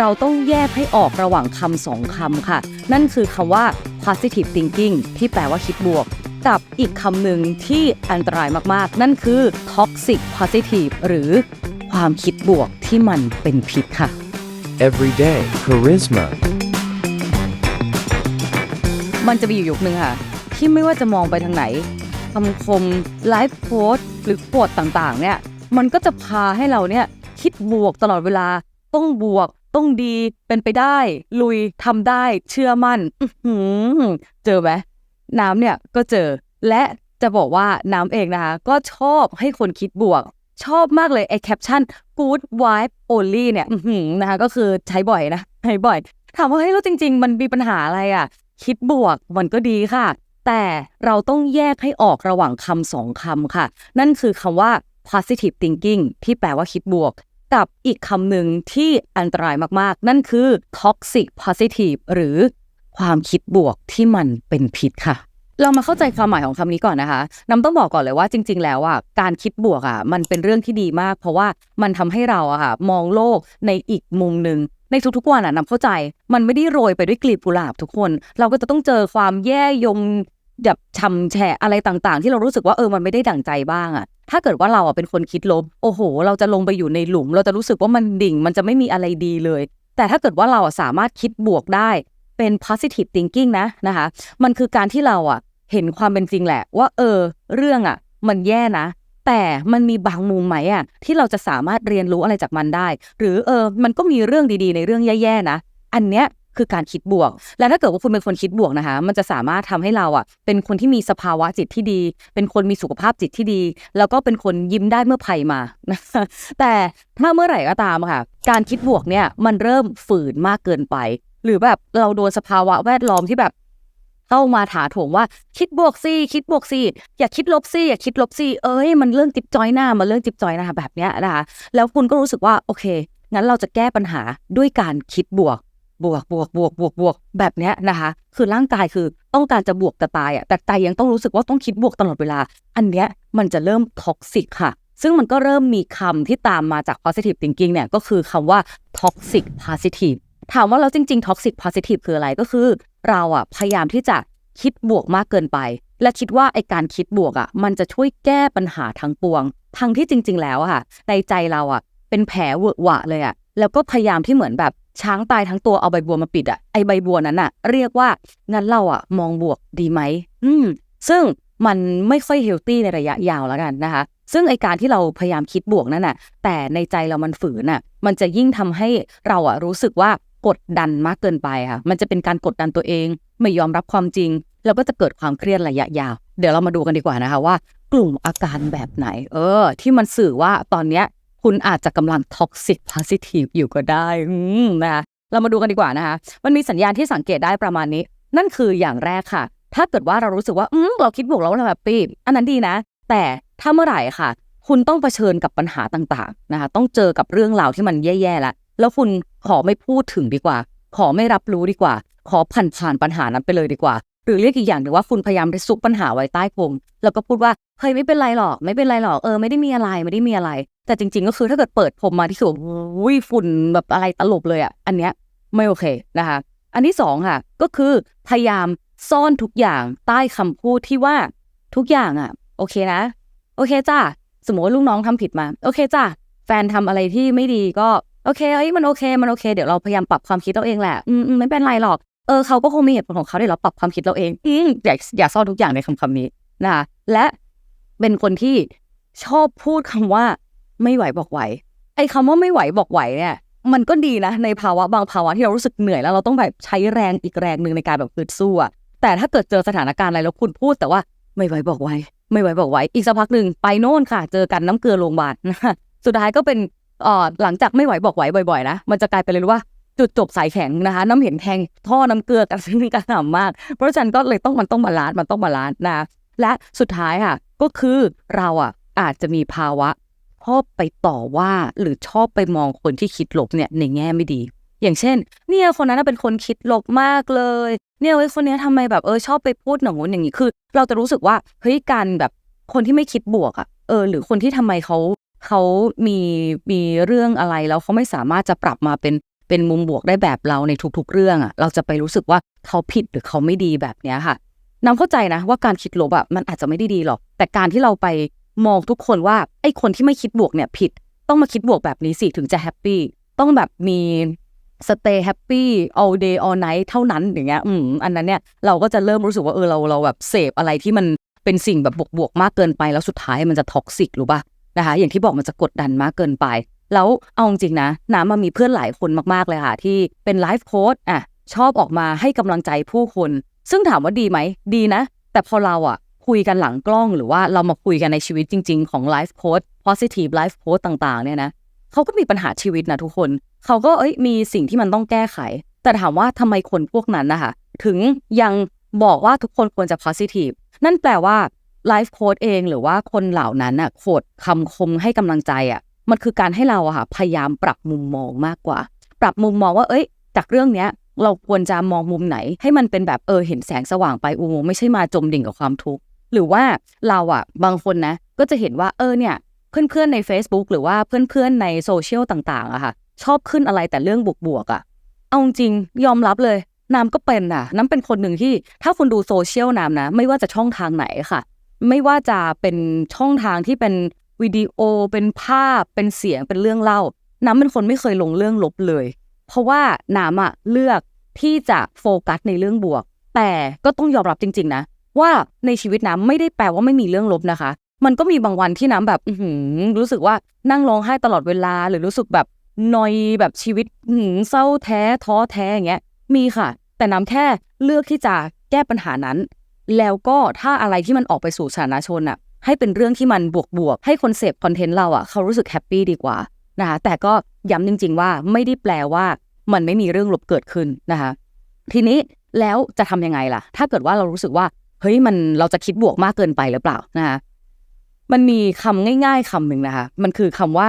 เราต้องแยกให้ออกระหว่างคำสองคำค่ะ นั่นคือคำว่า positive thinking ที่แปลว่าคิดบวก กับอีกคำหนึ่งที่อันตรายมากๆ นั่นคือ toxic positive หรือความคิดบวกที่มันเป็นพิษค่ะ Everyday charisma. มันจะมีอยู่ยุคนึงค่ะ ที่ไม่ว่าจะมองไปทางไหนคำคมไลฟ์โพสต์หรือโพสต์ต่างๆ เนี่ย มันก็จะพาให้เราเนี่ยคิดบวกตลอดเวลา ต้องบวก ต้องดีเป็นไปได้ ลุยทำได้เชื่อมั่นเจอไหมน้ำเนี่ยก็เจอ และจะบอกว่าน้ำเองนะคะ ก็ชอบให้คนคิดบวก ชอบมากเลยไอ้แคปชั่น good vibe only เนี่ยนะคะก็คือใช้บ่อยนะใช้บ่อย ถามว่าเฮ้ยแล้วจริง ๆ มันมีปัญหาอะไรอะ คิดบวกมันก็ดีค่ะ แต่เราต้องแยกให้ออกระหว่างคำสองคำค่ะ นั่นคือคำว่า positive thinking ที่แปลว่าคิดบวก กับอีกคำหนึ่งที่อันตรายมากๆ นั่นคือ toxic positive หรือความคิดบวกที่มันเป็นพิษค่ะ เรามาเข้าใจความหมายของคำนี้ก่อนนะคะน้ำต้องบอกก่อนเลยว่าจริง ๆ แล้วอะการคิดบวกอะมันเป็นเรื่องที่ดีมาก เพราะว่ามันทำให้เราอะค่ะมองโลกในอีกมุมหนึ่งในทุกๆวันอะน้ำเข้าใจ มันไม่ได้โรยไปด้วยกลีบกุหลาบทุกคน เราก็จะต้องเจอความแย่ยม แบบช่ำแฉะอะไรต่างๆ ที่เรารู้สึกว่าเออมันไม่ได้ดั่งใจบ้างอะถ้าเกิดว่าเราอะเป็นคนคิดลบโอ้โห เราจะลงไปอยู่ในหลุม เราจะรู้สึกว่ามันดิ่ง มันจะไม่มีอะไรดีเลย แต่ถ้าเกิดว่าเราอะสามารถคิดบวกได้เป็น positive thinking นะนะคะ มันคือการที่เราอะเห็นความเป็นจริงแหละ ว่าเออ เรื่องอะ มันแย่นะ แต่มันมีบางมุมไหมอะที่เราจะสามารถเรียนรู้อะไรจากมันได้ หรือเออมันก็มีเรื่องดีๆ ในเรื่องแย่ๆนะ อันเนี้ย คือการคิดบวก และถ้าเกิดว่าคุณเป็นคนคิดบวกนะคะ มันจะสามารถทำให้เราอะเป็นคนที่มีสภาวะจิตที่ดี เป็นคนมีสุขภาพจิตที่ดี แล้วก็เป็นคนยิ้มได้เมื่อภัยมา แต่ถ้าเมื่อไหร่ก็ตามค่ะ การคิดบวกเนี่ยมันเริ่มฝืนมากเกินไป หรือแบบเราโดนสภาวะแวดล้อมที่แบบเข้ามาถาโถมว่าคิดบวกสิคิดบวกสิอย่าคิดลบสิอย่าคิดลบสิเอ้ยมันเรื่องจิบจอยหน้ามันเรื่องจิบจอยหน้าแบบเนี้ยนะคะแล้วคุณก็รู้สึกว่าโอเคงั้นเราจะแก้ปัญหาด้วยการคิดบวก บวกบวกบวกบวกบวกแบบเนี้ยนะคะ คือร่างกายคือต้องการจะบวกแต่ตายอะแต่ใจยังต้องรู้สึกว่าต้องคิดบวกตลอดเวลา อันเนี้ยมันจะเริ่มท็อกซิกค่ะ ซึ่งมันก็เริ่มมีคำที่ตามมาจาก positive thinking เนี่ยก็คือคำว่า toxic positive ถามว่าแล้วจริงๆ toxic positive คืออะไรก็คือ เราอะพยายามที่จะคิดบวกมากเกินไป และคิดว่าไอการคิดบวกอะมันจะช่วยแก้ปัญหาทั้งปวง ทั้งที่จริง ๆ แล้วอะค่ะในใจเราอะเป็นแผลเวอะหวะเลยอะ แล้วก็พยายามที่เหมือนแบบช้างตายทั้งตัวเอาใบบัวมาปิดอะไอใบบัวนั้นอะเรียกว่างั้นเราอะมองบวกดีไหมอืมซึ่งมันไม่ค่อยเฮลตี้ในระยะยาวแล้วกันนะคะ ซึ่งไอการที่เราพยายามคิดบวกนั่นน่ะ แต่ในใจเรามันฝืนน่ะ มันจะยิ่งทำให้เราอะรู้สึกว่ากดดันมากเกินไปค่ะ มันจะเป็นการกดดันตัวเอง ไม่ยอมรับความจริง แล้วก็จะเกิดความเครียดระยะยาว เดี๋ยวเรามาดูกันดีกว่านะคะว่า กลุ่มอาการแบบไหน เออ ที่มันสื่อว่าตอนเนี้ย คุณอาจจะกำลัง toxic positive อยู่ก็ได้นะคะเรามาดูกันดีกว่านะคะ มันมีสัญญาณที่สังเกตได้ประมาณนี้ นั่นคืออย่างแรกค่ะ ถ้าเกิดว่าเรารู้สึกว่า อืมเราคิดบวกแล้วเราแฮปปี้อันนั้นดีนะ แต่ถ้าเมื่อไหร่ค่ะ คุณต้องเผชิญกับปัญหาต่างๆนะคะ ต้องเจอกับเรื่องราวที่มันแย่ๆแล้วแล้วคุณขอไม่พูดถึงดีกว่า ขอไม่รับรู้ดีกว่า ขอผ่านผ่านปัญหานั้นไปเลยดีกว่า หรือเรียกอีกอย่างหนึ่งว่าคุณพยายามไปซุกปัญหาไว้ใต้พรมแล้วก็พูดว่าเฮ้ยไม่เป็นไรหรอก ไม่เป็นไรหรอกเออไม่ได้มีอะไรไม่ได้มีอะไร แต่จริง ๆ ก็คือถ้าเกิดเปิดพรมมาที่สุดอุ้ยฝุ่นแบบอะไรตลบเลยอะอันเนี้ยไม่โอเคนะคะ อันที่สองค่ะ ก็คือพยายามซ่อนทุกอย่างใต้คำพูดที่ว่าทุกอย่างอะ โอเคนะ โอเคจ้าสมมติลูกน้องทำผิดมา โอเคจ้าแฟนทำอะไรที่ไม่ดีก็โอเคเอ้ยมันโอเค มันโอเค เดี๋ยวเราพยายามปรับความคิดเราเองแหละ อืมไม่เป็นไรหรอก เออเขาก็คงมีเหตุผลของเขาเดี๋ยวเราปรับความคิดเราเอง อืมอย่าอย่าซ่อนทุกอย่างในคำคำนี้นะคะและเป็นคนที่ชอบพูดคำว่าไม่ไหวบอกไหว ไอ้คำว่าไม่ไหวบอกไหวเนี่ยมันก็ดีนะในภาวะบางภาวะที่เรารู้สึกเหนื่อยแล้วเราต้องแบบใช้แรงอีกแรงหนึ่งในการแบบคืดสู้อะแต่ถ้าเกิดเจอสถานการณ์อะไรแล้วคุณพูดแต่ว่าไม่ไหวบอกไหวไม่ไหวบอกไหวอีกสักพักหนึ่งไปโน่นค่ะ เจอกันน้ำเกลือโรงพยาบาลสุดท้ายก็เป็นอ่อหลังจากไม่ไหวบอกไหวบ่อยๆนะมันจะกลายเป็นเลยว่า จุดจบสายแข็งนะคะ น้ำเห็นแทงท่อน้ำเกลือกันซึ่งกระหน่ำมาก เพราะฉะนั้นก็เลยต้องมันต้องบาลานซ์มันต้องบาลานซ์นะ และสุดท้ายค่ะ ก็คือเราอะอาจจะมีภาวะชอบไปต่อว่าหรือชอบไปมองคนที่คิดลบเนี่ยในแง่ไม่ดี อย่างเช่น เนี่ยคนนั้นเป็นคนคิดลบมากเลย เนี่ยไอ้ยคนเนี้ยทำไมแบบเออชอบไปพูดหนังนอย่างนี้คือ เราจะรู้สึกว่าเฮ้ยการแบบคนที่ไม่คิดบวกอะเออ หรือคนที่ทำไมเขาเขามีมีเรื่องอะไรแล้วเขาไม่สามารถจะปรับมาเป็น เป็นมุมบวกได้แบบเราในทุกๆ เรื่องอะเราจะไปรู้สึกว่าเขาผิดหรือเขาไม่ดีแบบเนี้ยค่ะน้ำเข้าใจนะว่าการคิดลบอะมันอาจจะไม่ได้ดีหรอก แต่การที่เราไปมองทุกคนว่าไอ้คนที่ไม่คิดบวกเนี่ยผิด ต้องมาคิดบวกแบบนี้สิถึงจะแฮปปี้ต้องแบบมี stay happy all day all night เท่านั้นอย่างเงี้ยอืมอันนั้นเนี่ยเราก็จะเริ่มรู้สึกว่าเออเราเราแบบเสพอะไรที่มันเป็นสิ่งแบบบวกๆมากเกินไป แล้วสุดท้ายมันจะท็อกซิกรู้ป่ะนะคะอย่างที่บอกมันจะกดดันมากเกินไป แล้วเอาจริงนะ น้ำมามีเพื่อนหลายคนมากๆเลยค่ะ ที่เป็นไลฟ์โค้ดอะชอบออกมาให้กำลังใจผู้คน ซึ่งถามว่าดีไหม ดีนะ แต่พอเราอะคุยกันหลังกล้องหรือว่าเรามาคุยกันในชีวิตจริง ๆ ของไลฟ์โค้ด positive life coach ต่างๆ เนี่ยนะเขาก็มีปัญหาชีวิตนะทุกคน เขาก็เอ้ยมีสิ่งที่มันต้องแก้ไข แต่ถามว่าทำไมคนพวกนั้นนะคะถึงยังบอกว่าทุกคนควรจะ positive นั่นแปลว่าไลฟ์โค้ดเองหรือว่าคนเหล่านั้นน่ะโคดคำคมให้กำลังใจอะ มันคือการให้เราอะค่ะพยายามปรับมุมมองมากกว่า ปรับมุมมองว่าเอ้ย จากเรื่องเนี้ยเราควรจะมองมุมไหน ให้มันเป็นแบบเออเห็นแสงสว่างไปอุโมงค์ไม่ใช่มาจมดิ่งกับความทุกข์หรือว่าเราอะบางคนนะก็จะเห็นว่าเออเนี่ยเพื่อนๆใน Facebook หรือว่าเพื่อนๆในโซเชียลต่างๆอะค่ะ ชอบขึ้นอะไรแต่เรื่องบวกๆอะเอาจริงยอมรับเลยน้ำก็เป็นอะน้ำเป็นคนหนึ่งที่ถ้าคุณดูโซเชียลน้ำนะ ไม่ว่าจะช่องทางไหนค่ะ ไม่ว่าจะเป็นช่องทางที่เป็น วิดีโอเป็นภาพเป็นเสียงเป็นเรื่องเล่า น้ำเป็นคนไม่เคยลงเรื่องลบเลย เพราะว่าน้ำอะเลือกที่จะโฟกัสในเรื่องบวก แต่ก็ต้องยอมรับจริง ๆ นะ ว่าในชีวิตน้ำไม่ได้แปลว่าไม่มีเรื่องลบนะคะ มันก็มีบางวันที่น้ำแบบอือหือรู้สึกว่านั่งร้องไห้ตลอดเวลา หรือรู้สึกแบบนอยแบบชีวิตหเศร้าแท้ท้อแท้อย่างเงี้ยมีค่ะ แต่น้ำแค่เลือกที่จะแก้ปัญหานั้น แล้วก็ถ้าอะไรที่มันออกไปสู่สาธารณชนอะ ให้เป็นเรื่องที่มันบวกบวกๆให้คนเสพคอนเทนต์เราอะเขารู้สึกแฮปปี้ดีกว่านะคะแต่ก็ย้ำจริง ๆ ว่าไม่ได้แปลว่ามันไม่มีเรื่องลบเกิดขึ้นนะคะทีนี้แล้วจะทำยังไงล่ะ ถ้าเกิดว่าเรารู้สึกว่าเฮ้ยมันเราจะคิดบวกมากเกินไปหรือเปล่านะคะมันมีคำง่าย ๆคำหนึ่งนะคะ มันคือคำว่า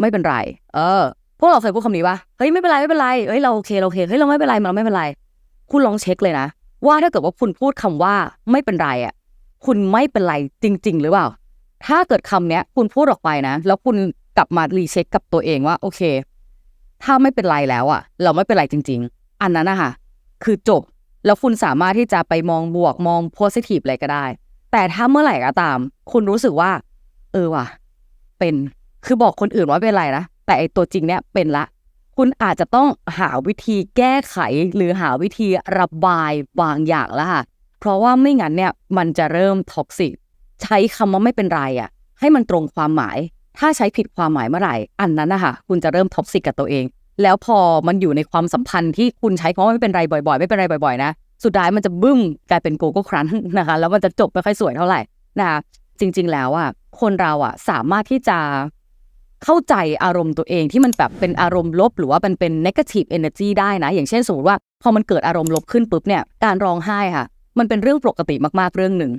ไม่เป็นไร เออ พวกเราเคยพูดคำนี้ปะเฮ้ยไม่เป็นไรไม่เป็นไรเฮ้ยเราโอเคเราโอเคเฮ้ยเราไม่เป็นไรเราไม่เป็นไร คุณลองเช็คเลยนะ ว่าถ้าเกิดว่าคุณพูดคำว่าไม่เป็นไรอะ คุณไม่เป็นไรจริง ๆ หรือเปล่า ถ้าเกิดคำเนี้ย คุณพูดออกไปนะ แล้วคุณกลับมารีเช็คกับตัวเองว่า โอเค ถ้าไม่เป็นไรแล้วอะเราไม่เป็นไรจริง ๆ อันนั้นนะคะคือจบ แล้วคุณสามารถที่จะไปมองบวกมองโพสิทีฟอะไรก็ได้ แต่ถ้าเมื่อไหร่ก็ตาม คุณรู้สึกว่า เออว่ะ เป็น คือบอกคนอื่นว่าเป็นไรนะ แต่ไอตัวจริงเนี้ยเป็นละ คุณอาจจะต้องหาวิธีแก้ไขหรือหาวิธีระบายบางอย่างแล้วค่ะ เพราะว่าไม่งั้นเนี่ยมันจะเริ่มท็อกซิกใช้คำว่าไม่เป็นไรอะ ให้มันตรงความหมาย ถ้าใช้ผิดความหมายเมื่อไหร่ อันนั้นนะคะคุณจะเริ่มท็อกซิกกับตัวเอง แล้วพอมันอยู่ในความสัมพันธ์ที่คุณใช้คำว่าไม่เป็นไรบ่อยๆ ไม่เป็นไรบ่อยๆนะสุดท้ายมันจะบึ้มกลายเป็นโกโก้ครั้นนะคะ แล้วมันจะจบไม่ค่อยสวยเท่าไหร่นะคะจริง ๆ แล้วอะคนเราอะสามารถที่จะเข้าใจอารมณ์ตัวเองที่มันแบบเป็นอารมณ์ลบ หรือว่ามันเป็น negative energy ได้นะ อย่างเช่นสมมติว่า พอมันเกิดอารมณ์ลบขึ้นปุ๊บเนี่ยการร้องไห้ค่ะ มันเป็นเรื่องปกติมากๆเรื่องหนึ่ง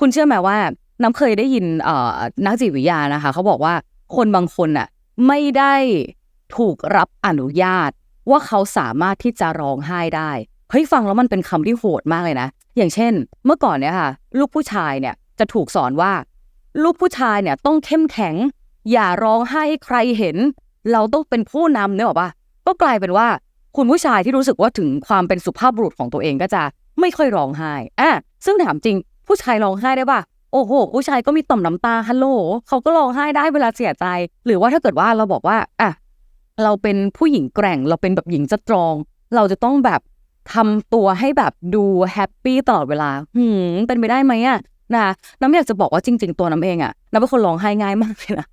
คุณเชื่อไหมว่าน้ำเคยได้ยินเอ่อนักจิตวิทยานะคะ เขาบอกว่าคนบางคนน่ะไม่ได้ถูกรับอนุญาต ว่าเขาสามารถที่จะร้องไห้ได้เฮ้ยฟังแล้วมันเป็นคำที่โหดมากเลยนะ อย่างเช่น เมื่อก่อนเนี่ยค่ะ ลูกผู้ชายเนี่ยจะถูกสอนว่า ลูกผู้ชายเนี่ยต้องเข้มแข็ง อย่าร้องไห้ให้ใครเห็น เราต้องเป็นผู้นำเนี่ยหรอปะก็กลายเป็นว่า คุณผู้ชายที่รู้สึกว่าถึงความเป็นสุภาพบุรุษของตัวเองก็จะ ไม่ค่อยร้องไห้อะซึ่งถามจริง ผู้ชายร้องไห้ได้ปะโอ้โห ผู้ชายก็มีต่อมน้ำตาฮัลโหลเขาก็ร้องไห้ได้เวลาเสียใจ หรือว่าถ้าเกิดว่าเราบอกว่าอะเราเป็นผู้หญิงแกร่ง เราเป็นแบบหญิงสตรอง เราจะต้องแบบทำตัวให้แบบดูแฮปปี้ตลอดเวลา หืมเป็นไปได้ไหมอะนะน้ำอยากจะบอกว่าจริง ๆ ตัวน้ำเองอะน้ำเป็นคนร้องไห้ง่ายมากเลยนะ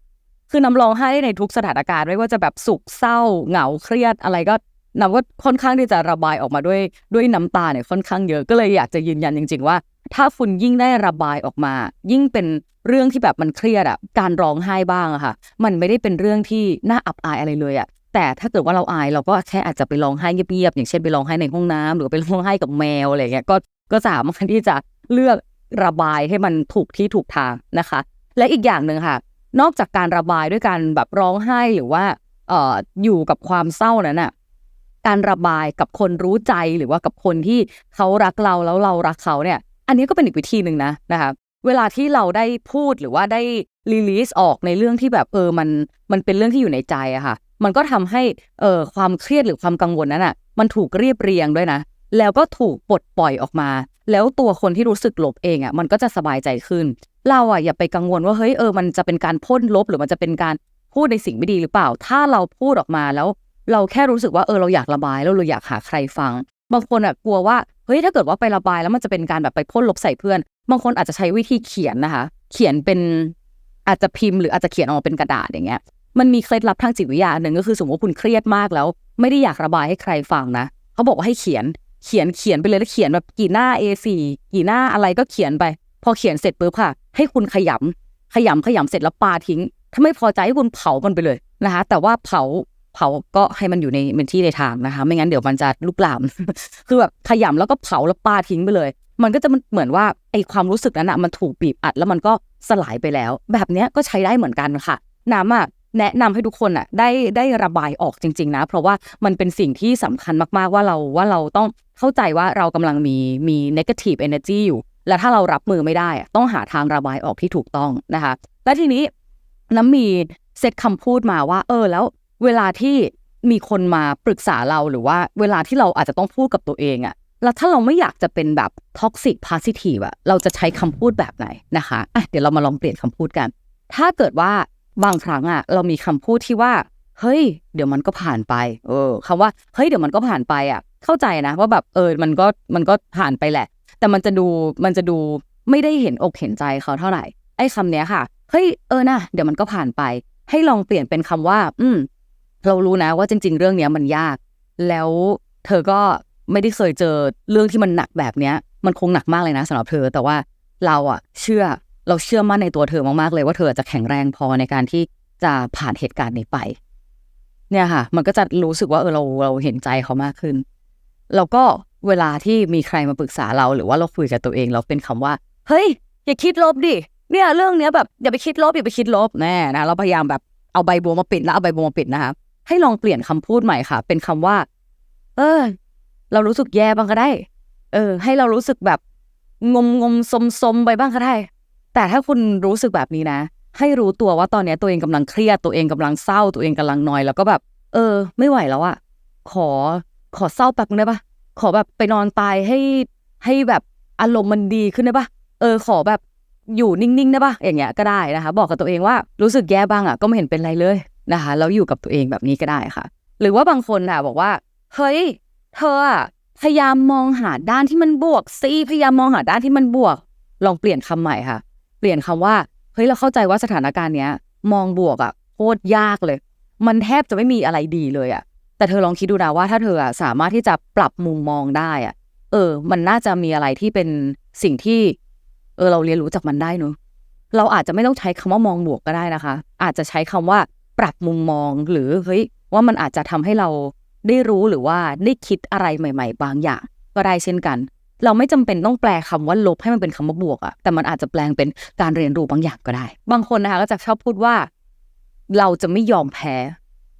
คือน้ำร้องไห้ได้ในทุกสถานการณ์ไม่ว่าจะแบบสุขเศร้าเหงาเครียดอะไรก็ น้ำก็ค่อนข้างที่จะระบายออกมาด้วยด้วยน้ำตาเนี่ยค่อนข้างเยอะก็เลยอยากจะยืนยันจริง ๆ ว่า ถ้าคุณยิ่งได้ระบายออกมา ยิ่งเป็นเรื่องที่แบบมันเครียดอะการร้องไห้บ้างอะค่ะ มันไม่ได้เป็นเรื่องที่น่าอับอายอะไรเลยอะแต่ถ้าเกิดว่าเราอายเราก็แค่อาจจะไปร้องไห้เงียบๆอย่างเช่นไปร้องไห้ในห้องน้ำหรือไปร้องไห้กับแมวอะไรเงี้ยก็ก็สามารถที่จะเลือกระบายให้มันถูกที่ถูกทางนะคะ และอีกอย่างหนึ่งค่ะ นอกจากการระบายด้วยการแบบร้องไห้หรือว่าเอ่ออยู่กับความเศร้านั้นน่ะ การระบายกับคนรู้ใจหรือว่ากับคนที่เขารักเราแล้วเรารักเขาเนี่ย อันนี้ก็เป็นอีกวิธีหนึ่งนะนะคะเวลาที่เราได้พูดหรือว่าได้รีลีสออกในเรื่องที่แบบเออมันมันเป็นเรื่องที่อยู่ในใจอะค่ะ มันก็ทำให้เอ่อความเครียดหรือความกังวลนั้นอะมันถูกเรียบเรียงด้วยนะ แล้วก็ถูกปลดปล่อยออกมา แล้วตัวคนที่รู้สึกลบเองอะมันก็จะสบายใจขึ้น เราอะอย่าไปกังวลว่าเฮ้ยเออมันจะเป็นการพ่นลบหรือมันจะเป็นการพูดในสิ่งไม่ดีหรือเปล่า ถ้าเราพูดออกมาแล้ว เราแค่รู้สึกว่าเออเราอยากระบายแล้วเราอยากหาใครฟัง บางคนอะกลัวว่าเฮ้ยถ้าเกิดว่าไประบายแล้วมันจะเป็นการแบบไปพ่นลบใส่เพื่อน บางคนอาจจะใช้วิธีเขียนนะคะ เขียนเป็นอาจจะพิมพ์หรืออาจจะเขียนออกมาเป็นกระดาษอย่างเงี้ย มันมีเคล็ดลับทางจิตวิทยาหนึ่งก็คือสมมติว่าคุณเครียดมากแล้ว ไม่ได้อยากระบายให้ใครฟังนะเขาบอกว่าให้เขียนเขียนเขียนไปเลยแล้วเขียนแบบกี่หน้า A4 กี่หน้าอะไรก็เขียนไป พอเขียนเสร็จปุ๊บค่ะ ให้คุณขยำขยำขยำเสร็จแล้วปาทิ้ง ถ้าไม่พอใจให้คุณเผามันไปเลยนะคะ แต่ว่าเผา เผาก็ให้มันอยู่ในเป็นที่ในทางนะคะ ไม่งั้นเดี๋ยวมันจะลุกลาม คือแบบขยำแล้วก็เผาแล้วปาทิ้งไปเลย มันก็จะมันเหมือนว่าไอความรู้สึกนั้นอะมันถูกบีบอัดแล้วมันก็สลายไปแล้ว แบบเนี้ยก็ใช้ได้เหมือนกันค่ะ น้ำอะแนะนำให้ทุกคนอะได้ได้ระบายออกจริง ๆ นะ เพราะว่ามันเป็นสิ่งที่สำคัญมากๆว่าเราว่าเราต้องเข้าใจว่าเรากำลังมีมี negative energy อยู่ แล้วถ้าเรารับมือไม่ได้อะต้องหาทางระบายออกที่ถูกต้องนะคะ และทีนี้น้ำมีเซตคำพูดมาว่า เออแล้ว เวลาที่มีคนมาปรึกษาเราหรือว่าเวลาที่เราอาจจะต้องพูดกับตัวเองอะแล้วถ้าเราไม่อยากจะเป็นแบบท็อกซิ p พา s ซิทีฟอะเราจะใช้คำพูดแบบไหนนะคะอะเดี๋ยวเรามาลองเปลี่ยนคำพูดกัน ถ้าเกิดว่าบางครั้งอะเรามีคำพูดที่ว่า เฮ้ย เดี๋ยวมันก็ผ่านไป เออคำว่า เฮ้ย เดี๋ยวมันก็ผ่านไปอะเข้าใจนะว่าแบบเออ มันก็มันก็ผ่านไปแหละ แต่มันจะดูมันจะดูไม่ได้เห็นอกเห็นใจเขาเท่าไหร่ไอ้คำเนี้ยค่ะ เฮ้ย เออนะเดี๋ยวมันก็ผ่านไป ให้ลองเปลี่ยนเป็นคำว่า อืม เรารู้นะว่าจริง ๆ เรื่องเนี้ยมันยาก แล้วเธอก็ไม่ได้เคยเจอเรื่องที่มันหนักแบบเนี้ย มันคงหนักมากเลยนะสำหรับเธอ แต่ว่าเราอะเชื่อเราเชื่อมั่นในตัวเธอมากๆเลยว่าเธอจะแข็งแรงพอในการที่จะผ่านเหตุการณ์นี้ไป เนี่ยค่ะ มันก็จะรู้สึกว่าเออเราเราเห็นใจเขามากขึ้น แล้วก็เวลาที่มีใครมาปรึกษาเราหรือว่าเราคุยกับตัวเองเราเป็นคำว่า เฮ้ย อย่าคิดลบดิเนี่ยเรื่องเนี้ยแบบอย่าไปคิดลบอย่าไปคิดลบแน่นะเราพยายามแบบเอาใบบัวมาปิดแล้วเอาใบบัวมาปิดนะคะ ให้ลองเปลี่ยนคำพูดใหม่ค่ะ เป็นคำว่า เออ เรารู้สึกแย่บ้างก็ได้ เออ ให้เรารู้สึกแบบงมงมสมสมไปบ้างก็ได้ แต่ถ้าคุณรู้สึกแบบนี้นะ ให้รู้ตัวว่าตอนนี้ตัวเองกำลังเครียด ตัวเองกำลังเศร้า ตัวเองกำลังนอย แล้วก็แบบ เออ ไม่ไหวแล้วอะขอ ขอเศร้าแป๊บนึงได้ปะขอแบบไปนอนตายให้ ให้แบบอารมณ์มันดีขึ้นได้ปะเออ ขอแบบอยู่นิ่งๆได้ปะอย่างเงี้ยก็ได้นะคะ บอกกับตัวเองว่ารู้สึกแย่บ้างอะก็ไม่เห็นเป็นไรเลย นะคะแล้วอยู่กับตัวเองแบบนี้ก็ได้ค่ะ หรือว่าบางคนอะบอกว่า เฮ้ย เธออะพยายามมองหาด้านที่มันบวกสิพยายามมองหาด้านที่มันบวก ลองเปลี่ยนคำใหม่ค่ะ เปลี่ยนคำว่าเฮ้ยเราเข้าใจว่าสถานการณ์เนี้ย มองบวกอะโคตรยากเลย มันแทบจะไม่มีอะไรดีเลยอะ แต่เธอลองคิดดูนะว่าถ้าเธออะสามารถที่จะปรับมุมมองได้อะ เออ มันน่าจะมีอะไรที่เป็นสิ่งที่ เออเราเรียนรู้จากมันได้เนอะเราอาจจะไม่ต้องใช้คำว่ามองบวกก็ได้นะคะ อาจจะใช้คำว่า ปรับมุมมองหรือเฮ้ยว่ามันอาจจะทำให้เราได้รู้หรือว่าได้คิดอะไรใหม่ ๆ บางอย่าง ก็ได้เช่นกัน เราไม่จำเป็นต้องแปลคำว่าลบให้มันเป็นคำว่าบวกอะแต่มันอาจจะแปลงเป็นการเรียนรู้บางอย่างก็ได้ บางคนนะคะก็จะชอบพูดว่า เราจะไม่ยอมแพ้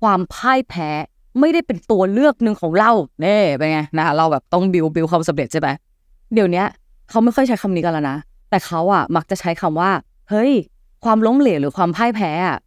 ความพ่ายแพ้ไม่ได้เป็นตัวเลือกหนึ่งของเราเน่เป็นไงนะคะเราแบบต้องบิวบิวความสำเร็จใช่ไหมเดี๋ยวนี้เขาไม่ค่อยใช้คำนี้กันแล้วนะแต่เขาอะมักจะใช้คำว่า เฮ้ย ความล้มเหลวหรือความพ่ายแพ้อะ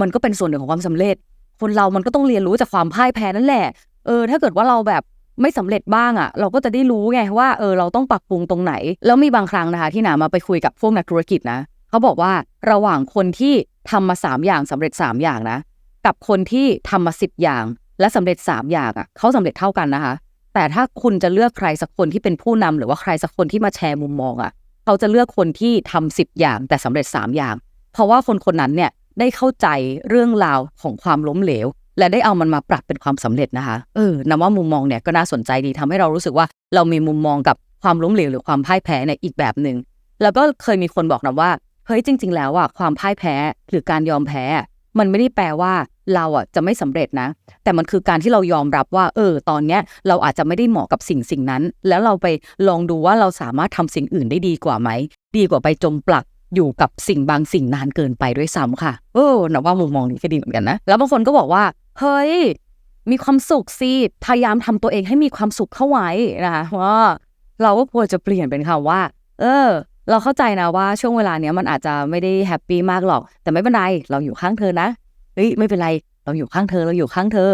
มันก็เป็นส่วนหนึ่งของความสำเร็จ คนเรามันก็ต้องเรียนรู้จากความพ่ายแพ้นั่นแหละ เออ ถ้าเกิดว่าเราแบบไม่สำเร็จบ้างอะเราก็จะได้รู้ไงว่าเออเราต้องปรับปรุงตรงไหน แล้วมีบางครั้งนะคะที่หนามาไปคุยกับพวกนักธุรกิจนะเขาบอกว่าระหว่างคนที่ทำมาสามอย่างสำเร็จสามอย่างนะ กับคนที่ทำมาสิบอย่าง และสำเร็จสามอย่างอะเขาสำเร็จเท่ากันนะคะ แต่ถ้าคุณจะเลือกใครสักคนที่เป็นผู้นำหรือว่าใครสักคนที่มาแชร์มุมมองอะเขาจะเลือกคนที่ทำสิบอย่างแต่สำเร็จสามอย่าง เพราะว่าคนคนนั้นเนี่ย ได้เข้าใจเรื่องราวของความล้มเหลว และได้เอามันมาปรับเป็นความสำเร็จนะคะเออนำว่ามุมมองเนี่ยก็น่าสนใจดีทำให้เรารู้สึกว่าเรามีมุมมองกับความล้มเหลวหรือความพ่ายแพ้ในอีกแบบหนึ่งแล้วก็เคยมีคนบอกนะว่าเฮ้ยจริง ๆ แล้วอะความพ่ายแพ้หรือการยอมแพ้ มันไม่ได้แปลว่าเราอะจะไม่สำเร็จนะ แต่มันคือการที่เรายอมรับว่า เออ ตอนเนี้ยเราอาจจะไม่ได้เหมาะกับสิ่งสิ่งนั้น แล้วเราไปลองดูว่าเราสามารถทำสิ่งอื่นได้ดีกว่าไหม ดีกว่าไปจมปลัก อยู่กับสิ่งบางสิ่งนานเกินไปด้วยซ้ำค่ะ เออหนะว่ามุมมองนี้ก็ดีเหมือนกันนะ แล้วบางคนก็บอกว่า เฮ้ย มีความสุขสิ พยายามทำตัวเองให้มีความสุขเข้าไว้นะคะว่าเราก็ควรจะเปลี่ยนเป็นคำว่า เออ เราเข้าใจนะว่าช่วงเวลาเนี้ยมันอาจจะไม่ได้แฮปปี้มากหรอก แต่ไม่เป็นไร เราอยู่ข้างเธอนะ เฮ้ย ไม่เป็นไร เราอยู่ข้างเธอ เราอยู่ข้างเธอ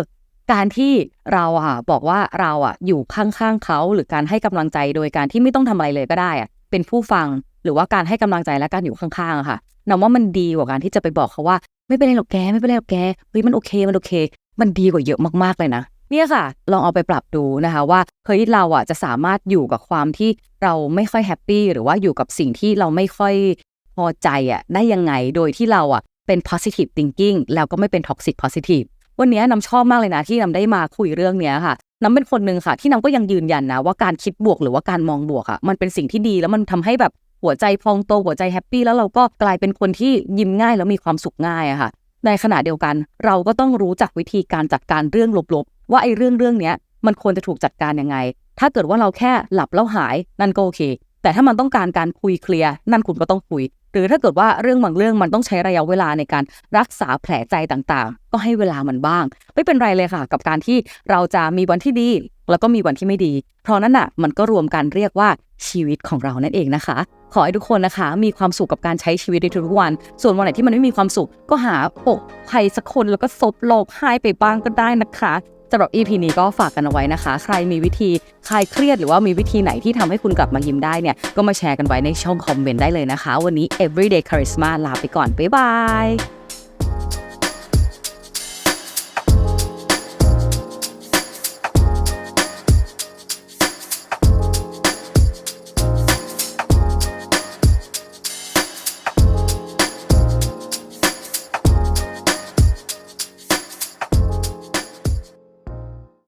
การที่เราอะบอกว่าเราอะอยู่ข้างๆเขาหรือการให้กำลังใจโดยการที่ไม่ต้องทำอะไรเลยก็ได้อะเป็นผู้ฟัง หรือว่าการให้กำลังใจและการอยู่ข้างๆอะค่ะนำว่ามันดีกว่าการที่จะไปบอกเขาว่า ไม่เป็นไรหรอกแกไม่เป็นไรหรอกแกเฮ้ยมันโอเคมันโอเค มันดีกว่าเยอะมากๆเลยนะเนี่ยค่ะ ลองเอาไปปรับดูนะคะว่าเฮ้ยเราอะจะสามารถอยู่กับความที่เราไม่ค่อยแฮปปี้หรือว่าอยู่กับสิ่งที่เราไม่ค่อยพอใจอะได้ยังไงโดยที่เราอะเป็น positive thinking แล้วก็ไม่เป็น toxic positive วันนี้น้ำชอบมากเลยนะที่น้ำได้มาคุยเรื่องเนี้ยค่ะน้ำเป็นคนหนึ่งค่ะ ที่น้ำก็ยังยืนยันนะว่าการคิดบวกหรือว่าการมองบวกอะมันเป็นสิ่งที่ดีแล้วมันทำให้แบบ หัวใจพองโตหัวใจแฮปปี้แล้วเราก็กลายเป็นคนที่ยิ้มง่ายแล้วมีความสุขง่ายอะค่ะ ในขณะเดียวกันเราก็ต้องรู้จักวิธีการจัดการเรื่องลบๆ ว่าไอ้เรื่องเรื่องเนี้ยมันควรจะถูกจัดการยังไง ถ้าเกิดว่าเราแค่หลับแล้วหายนั่นก็โอเค แต่ถ้ามันต้องการการคุยเคลียร์นั่นคุณก็ต้องคุย หรือถ้าเกิดว่าเรื่องบางเรื่องมันต้องใช้ระยะเวลาในการรักษาแผลใจต่างๆ ก็ให้เวลามันบ้าง ไม่เป็นไรเลยค่ะ กับการที่เราจะมีวันที่ดี แล้วก็มีวันที่ไม่ดี เพราะนั่นน่ะมันก็รวมกันเรียกว่าชีวิตของเรานั่นเองนะคะ ขอให้ทุกคนนะคะ มีความสุขกับการใช้ชีวิตในทุกวัน ส่วนวันไหนที่มันไม่มีความสุข ก็หาปกใครสักคนแล้วก็ซบโลกไห้ไปบ้างก็ได้นะคะสำหรับ EP นี้ก็ฝากกันเอาไว้นะคะ ใครมีวิธีคลายเครียดหรือว่ามีวิธีไหนที่ทำให้คุณกลับมายิ้มได้เนี่ย ก็มาแชร์กันไว้ในช่องคอมเมนต์ได้เลยนะคะ วันนี้ everyday charisma ลาไปก่อน บ๊ายบาย